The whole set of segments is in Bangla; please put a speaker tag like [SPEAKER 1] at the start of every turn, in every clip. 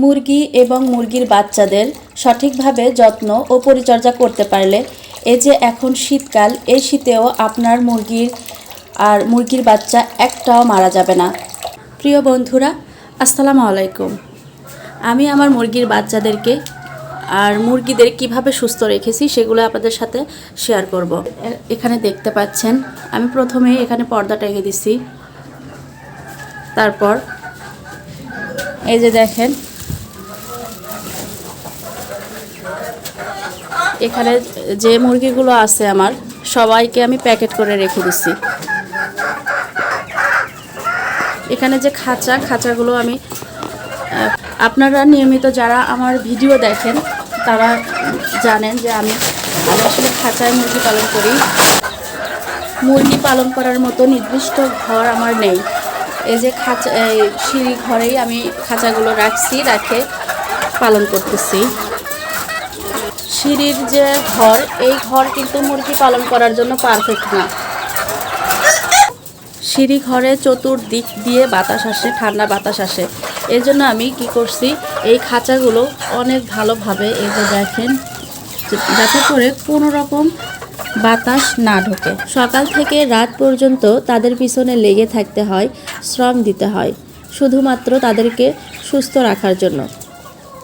[SPEAKER 1] মুরগি এবং মুরগির বাচ্চাদের সঠিকভাবে যত্ন ও পরিচর্যা করতে পারলে এই যে এখন শীতকাল, এই শীতেও আপনার মুরগির আর মুরগির বাচ্চা একটাও মারা যাবে না। প্রিয় বন্ধুরা, আসসালামু আলাইকুম। আমি আমার মুরগির বাচ্চাদেরকে আর মুরগিদের কীভাবে সুস্থ রেখেছি সেগুলো আপনাদের সাথে শেয়ার করব। এখানে দেখতে পাচ্ছেন, আমি প্রথমে এখানে পর্দাটা এঁকে দিছি। তারপর এই যে দেখেন এখানে যে মুরগিগুলো আছে আমার, সবাইকে আমি প্যাকেট করে রেখে দিচ্ছি এখানে যে খাঁচা, খাঁচাগুলো আমি আপনারা নিয়মিত যারা আমার ভিডিও দেখেন, তারা জানেন যে আমি আসলে খাঁচায় মুরগি পালন করি। মুরগি পালন করার মতো নির্দিষ্ট ঘর আমার নেই। এই যে খাঁচা সিঁড়ি ঘরেই আমি খাঁচাগুলো রাখছি, রাখে পালন করতেছি। সিঁড়ির যে ঘর, এই ঘর কিন্তু মুরগি পালন করার জন্য পারফেক্ট না। সিঁড়ি ঘরে চতুর্দিক দিয়ে বাতাস আসে, ঠান্ডা বাতাস আসে। এই জন্য আমি কি করছি, এই খাঁচাগুলো অনেক ভালোভাবে এই যে দেখেন, যাতে করে কোনো রকম বাতাস না ঢোকে। সকাল থেকে রাত পর্যন্ত তাদের পিছনে লেগে থাকতে হয়, শ্রম দিতে হয়, শুধুমাত্র তাদেরকে সুস্থ রাখার জন্য।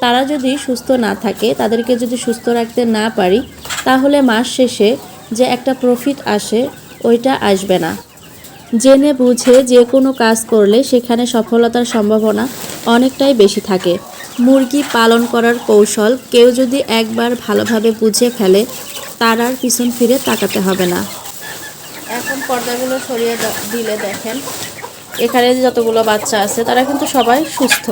[SPEAKER 1] তারা যদি সুস্থ না থাকে, তাদেরকে যদি সুস্থ রাখতে না পারি, তাহলে মাস শেষে যে একটা প্রফিট আসে, ওইটা আসবে না। জেনে বুঝে যে কোনো কাজ করলে সেখানে সফলতার সম্ভাবনা অনেকটাই বেশি থাকে। মুরগি পালন করার কৌশল কেউ যদি একবার ভালোভাবে বুঝে ফেলে, তার আর পিছন ফিরে তাকাতে হবে না। এখন পর্দাগুলো সরিয়ে দিলে দেখেন। এখানে যতগুলো বাচ্চা আছে, তারা কিন্তু সবাই সুস্থ।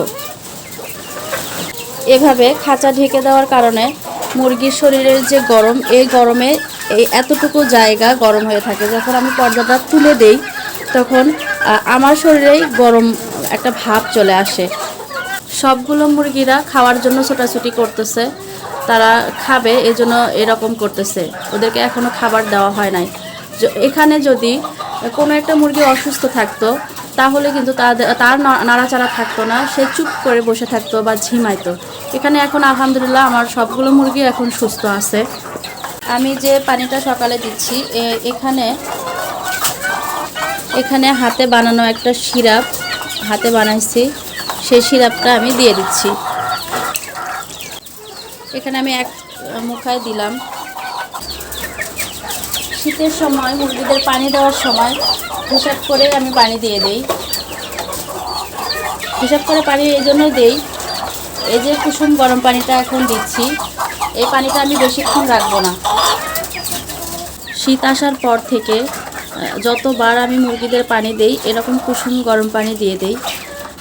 [SPEAKER 1] এভাবে খাঁচা ঢেকে দেওয়ার কারণে মুরগির শরীরের যে গরম, এই গরমে এই এতটুকু জায়গা গরম হয়ে থাকে। যখন আমি পর্দাটা তুলে দেই, তখন আমার শরীরেই গরম একটা ভাব চলে আসে। সবগুলো মুরগিরা খাওয়ার জন্য ছোটাছুটি করতেছে। তারা খাবে, এজন্য এরকম করতেছে। ওদেরকে এখনও খাবার দেওয়া হয় নাই। এখানে যদি কোনো একটা মুরগি অসুস্থ থাকতো, তাহলে কিন্তু তাদের, তার নাড়াচাড়া থাকতো না। সে চুপ করে বসে থাকতো বা ঝিমাইতো। এখানে এখন আলহামদুলিল্লাহ আমার সবগুলো মুরগি এখন সুস্থ আছে। আমি যে পানিটা সকালে দিচ্ছি এখানে এখানে হাতে বানানো একটা সিরাপ, হাতে বানাইছি। সেই সিরাপটা আমি দিয়ে দিচ্ছি। এখানে আমি এক মুখায় দিলাম। শীতের সময়, মুরগিদের পানি দেওয়ার সময় হিসাব করে আমি পানি দিয়ে দেই। হিসাব করে পানি এই জন্যই দেই এই যে কুসুম গরম পানিটা এখন দিচ্ছি, এই পানিটা আমি বেশিক্ষণ রাখব না। শীত আসার পর থেকে যতবার আমি মুরগিদের পানি দেই, এরকম কুসুম গরম পানি দিয়ে দেই,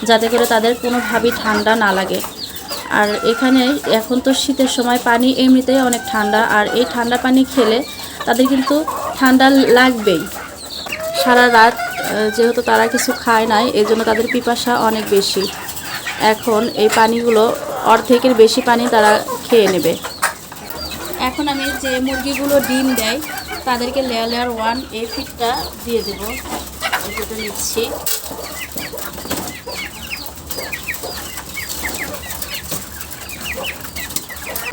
[SPEAKER 1] যাতে করে তাদের কোনোভাবেই ঠান্ডা না লাগে। আর এখানে এখন তো শীতের সময় পানি এমনিতেই অনেক ঠান্ডা, আর এই ঠান্ডা পানি খেলে তাদের কিন্তু ঠান্ডা লাগবেই। সারা রাত যেহেতু তারা কিছু খায় নাই এই জন্য তাদের পিপাসা অনেক বেশি। এখন এই পানিগুলো অর্ধেকের বেশি পানি তারা খেয়ে নেবে। এখন আমি যে মুরগিগুলো ডিম দেয়, তাদেরকে লেয়ার লেয়ার ওয়ান এই ফিটটা দিয়ে দেব। যেটা নিচ্ছি।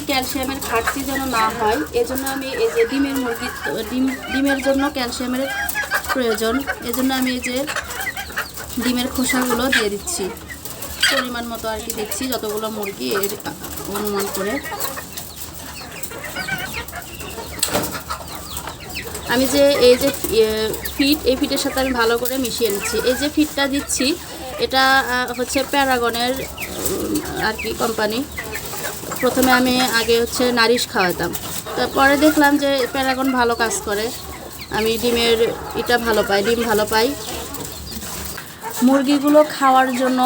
[SPEAKER 1] ক্যালসিয়ামের ঘাটতি যেন না হয়, এজন্য আমি এই যে ডিমের মুরগি, ডিম, ডিমের জন্য ক্যালসিয়ামের প্রয়োজন, এজন্য আমি এই যে ডিমের খোসাগুলো দিয়ে দিচ্ছি। পরিমাণ মতো আর কি দেখছি, যতগুলো মুরগি এর অনুমান করে। আমি যে এই যে ফিট, এই ফিটের সাথে আমি ভালো করে মিশিয়ে নিচ্ছি। এই যে ফিটটা দিচ্ছি, এটা হচ্ছে প্যারাগনের আর কি কোম্পানি প্রথমে আমি আগে হচ্ছে নারিশ খাওয়াতাম। তারপরে দেখলাম যে প্যারাগন ভালো কাজ করে। আমি ডিমের এটা ভালো পাই, ডিম ভালো পাই। মুরগিগুলো খাওয়ার জন্য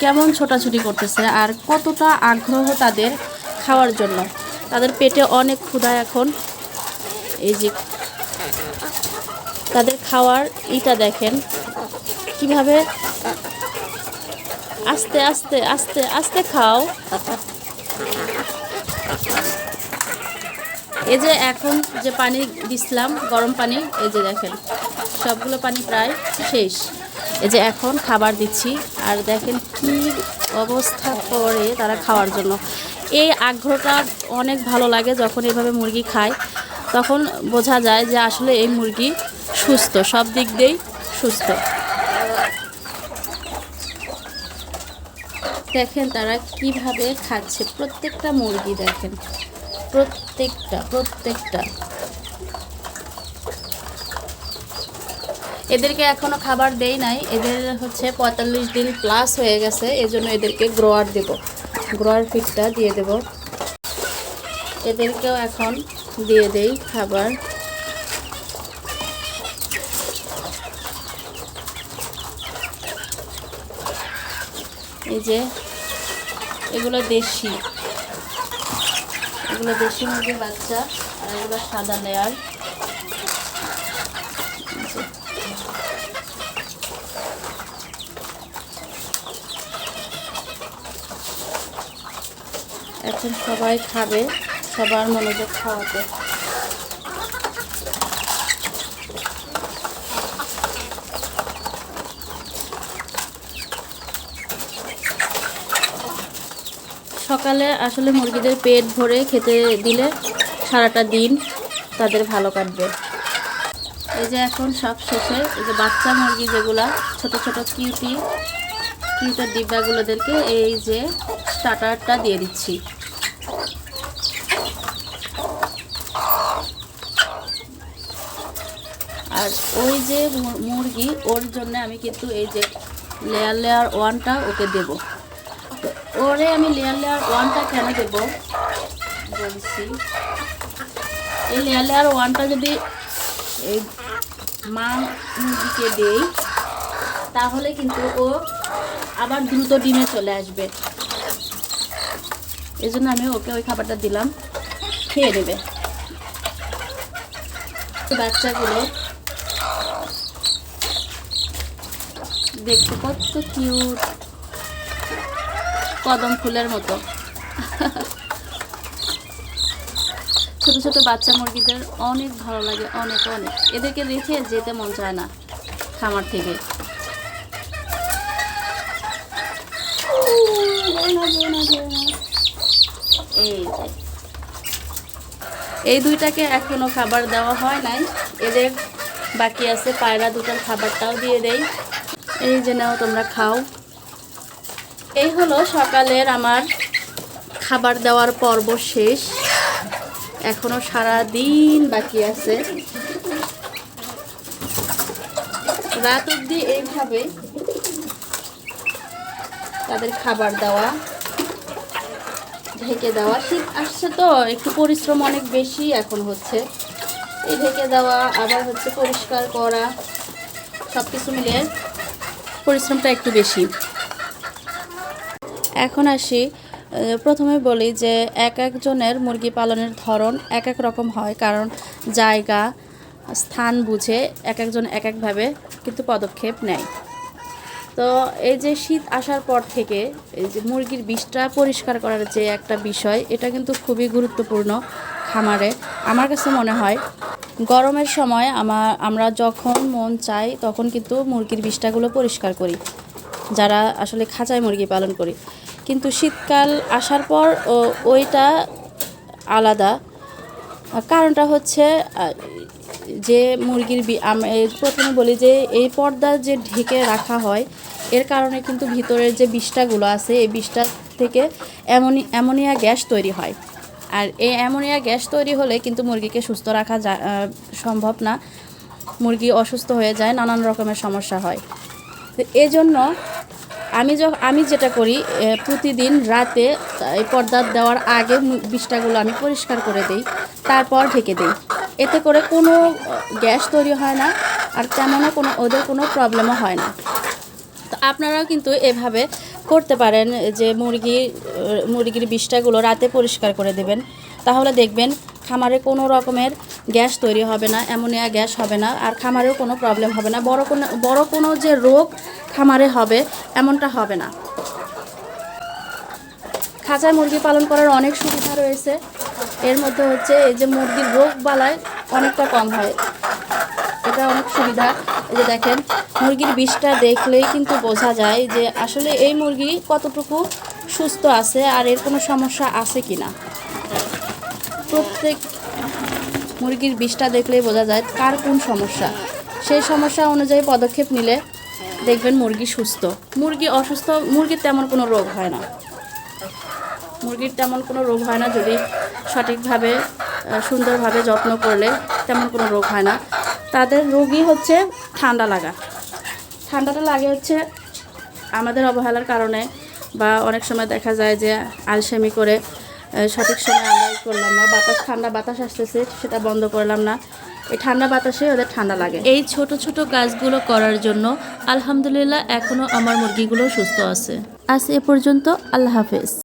[SPEAKER 1] কেমন ছোটাছুটি করতেছে আর কতটা আগ্রহ তাদের খাওয়ার জন্য। তাদের পেটে অনেক ক্ষুধা এখন। এই যে তাদের খাওয়ার ইটা দেখেন, কীভাবে আস্তে আস্তে আস্তে আস্তে খাও। এই যে এখন যে পানি দিছিলাম, গরম পানি, এই যে দেখেন। সবগুলো পানি প্রায় শেষ। এই যে এখন খাবার দিচ্ছি, আর দেখেন কি অবস্থা করে তারা খাওয়ার জন্য। এই আগ্রহটা অনেক ভালো লাগে যখন এভাবে মুরগি খায়। তখন বোঝা যায় যে আসলে এই মুরগি সুস্থ, সব দিক দিয়েই সুস্থ। দেখেন তারা কীভাবে খাচ্ছে। প্রত্যেকটা মুরগি দেখেন। প্রত্যেকটা প্রত্যেকটা। এদেরকে এখনও খাবার দেই নাই। এদের হচ্ছে পঁয়তাল্লিশ দিন প্লাস হয়ে গেছে, এজন্য এদেরকে গ্রোয়ার দেব। গ্রোয়ার ফিডটা দিয়ে দেব। এদেরকেও এখন দিয়ে দেই খাবার। এই যে, এগুলো দেশি। এগুলো দেশি মুরগির বাচ্চা আর এগুলো সাদা লেয়ার এখন সবাই খাবে, সবার মনোযোগ খাওয়াতে। সকালে আসলে মুরগিদের পেট ভরে খেতে দিলে সারাটা দিন তাদের ভালো কাটবে। এই যে এখন সব শেষে এই যে বাচ্চা মুরগি যেগুলা, ছোট ছোট কিউটি কিউটের ডিব্বাগুলোদেরকে এই যে স্টার্টারটা দিয়ে দিচ্ছি। আর ওই যে মুরগি, ওর জন্য আমি কিন্তু এই যে লেয়ার লেয়ার ওয়ানটা ওকে দেব। ওরে আমি লেয়ার লেয়ার ওয়ানটা কেন দেব? বলছি। এই লেয়ার লেয়ার ওয়ানটা যদি এই মা মুরগিকে দেই, তাহলে কিন্তু ও আবার দ্রুত ডিমে চলে আসবে। এই জন্য আমি ওকে ওই খাবারটা দিলাম, খেয়ে নেবে। বাচ্চাগুলো দেখতে কত কিউট কদম ফুলের মতো। ছোট ছোট বাচ্চা মুরগিদের অনেক ভালো লাগে, অনেক অনেক। এদেরকে রেখে যেতে মন চায় না খামার থেকে। এই এই দুইটাকে এখনও খাবার দেওয়া হয় নাই। এদের বাকি আছে, পায়রা দুটার খাবারটাও দিয়ে দেই। এই যে নাও, তোমরা খাও। এই হলো সকালের আমার খাবার দেওয়ার পর্ব শেষ। এখনও সারা দিন বাকি আছে। রাত অবধি এইভাবে তাদের খাবার দেওয়া, ঢেকে দেওয়া। শীত আসছে তো, একটু পরিশ্রম অনেক বেশি এখন হচ্ছে। এই ঢেকে দেওয়া, আবার হচ্ছে পরিষ্কার করা সব কিছু মিলিয়ে পরিশ্রমটা একটু বেশি। এখন আসি প্রথমে বলি যে এক একজনের মুরগি পালনের ধরন এক এক রকম হয়, কারণ জায়গা, স্থান বুঝে এক একজন এক একভাবে কিন্তু পদক্ষেপ নেয়। তো এই যে শীত আসার পর থেকে এই যে মুরগির বিষটা পরিষ্কার করার যে একটা বিষয়, এটা কিন্তু খুবই গুরুত্বপূর্ণ খামারে। আমার কাছে মনে হয় গরমের সময় আমার, আমরা যখন মন চাই, তখন কিন্তু মুরগির বিষটাগুলো পরিষ্কার করি। যারা আসলে খাঁচায় মুরগি পালন করি। কিন্তু শীতকাল আসার পর ওইটা আলাদা। কারণটা হচ্ছে যে মুরগির প্রথমে বলি যে, এই পর্দা যে ঢেকে রাখা হয়, এর কারণে কিন্তু ভিতরের যে বিষটাগুলো আছে, এই বিষটা থেকে অ্যামোনি অ্যামোনিয়া গ্যাস তৈরি হয়। আর এই অ্যামোনিয়া গ্যাস তৈরি হলে কিন্তু মুরগিকে সুস্থ রাখা সম্ভব না। মুরগি অসুস্থ হয়ে যায়, নানান রকমের সমস্যা হয়। তো এজন্য আমি যখন আমি যেটা করি প্রতিদিন রাতে, এই পর্দা দেওয়ার আগে বিষ্ঠাগুলো আমি পরিষ্কার করে দিই, তারপর ঢেকে দিই। এতে করে কোনো গ্যাস তৈরি হয় না, আর তেমনও কোনো, ওদের কোনো প্রবলেমও হয় না। তো আপনারাও কিন্তু এভাবে করতে পারেন যে মুরগি, মুরগির বিষ্ঠাগুলো রাতে পরিষ্কার করে দেবেন। তাহলে দেখবেন খামারে কোনো রকমের গ্যাস তৈরি হবে না, অ্যামোনিয়া গ্যাস হবে না, আর খামারেও কোনো প্রবলেম হবে না। বড় কোনো বড় কোনো যে রোগ খামারে হবে এমনটা হবে না। খাঁচায় মুরগি পালন করার অনেক সুবিধা রয়েছে। এর মধ্যে হচ্ছে এই যে মুরগির রোগ বালায় অনেকটা কম হয়। এটা অনেক সুবিধা। এই যে দেখেন, মুরগির বিষটা দেখলেই কিন্তু বোঝা যায় যে আসলে এই মুরগি কতটুকু সুস্থ আছে আর এর কোনো সমস্যা আছে কি না প্রত্যেক মুরগির বিষটা দেখলেই বোঝা যায় কার কোন সমস্যা। সেই সমস্যা অনুযায়ী পদক্ষেপ নিলে দেখবেন মুরগি সুস্থ। মুরগি অসুস্থ, মুরগির তেমন কোনো রোগ হয় না। মুরগির তেমন কোনো রোগ হয় না যদি সঠিকভাবে সুন্দরভাবে যত্ন করলে তেমন কোনো রোগ হয় না। তাদের রোগই হচ্ছে ঠান্ডা লাগা। ঠান্ডাটা লাগে হচ্ছে আমাদের অবহেলার কারণে বা অনেক সময় দেখা যায় যে আলসেমি করে সঠিক সময় আমরা করলাম না। বাতাস, ঠান্ডা বাতাস আসতেছে, সেটা বন্ধ করলাম না। এই ঠান্ডা বাতাসে ওদের ঠান্ডা লাগে।
[SPEAKER 2] এই ছোট ছোট কাজগুলো করার জন্য আলহামদুলিল্লাহ এখনও আমার মুরগিগুলো সুস্থ আছে। আজ এ পর্যন্ত আল্লাহ হাফেজ।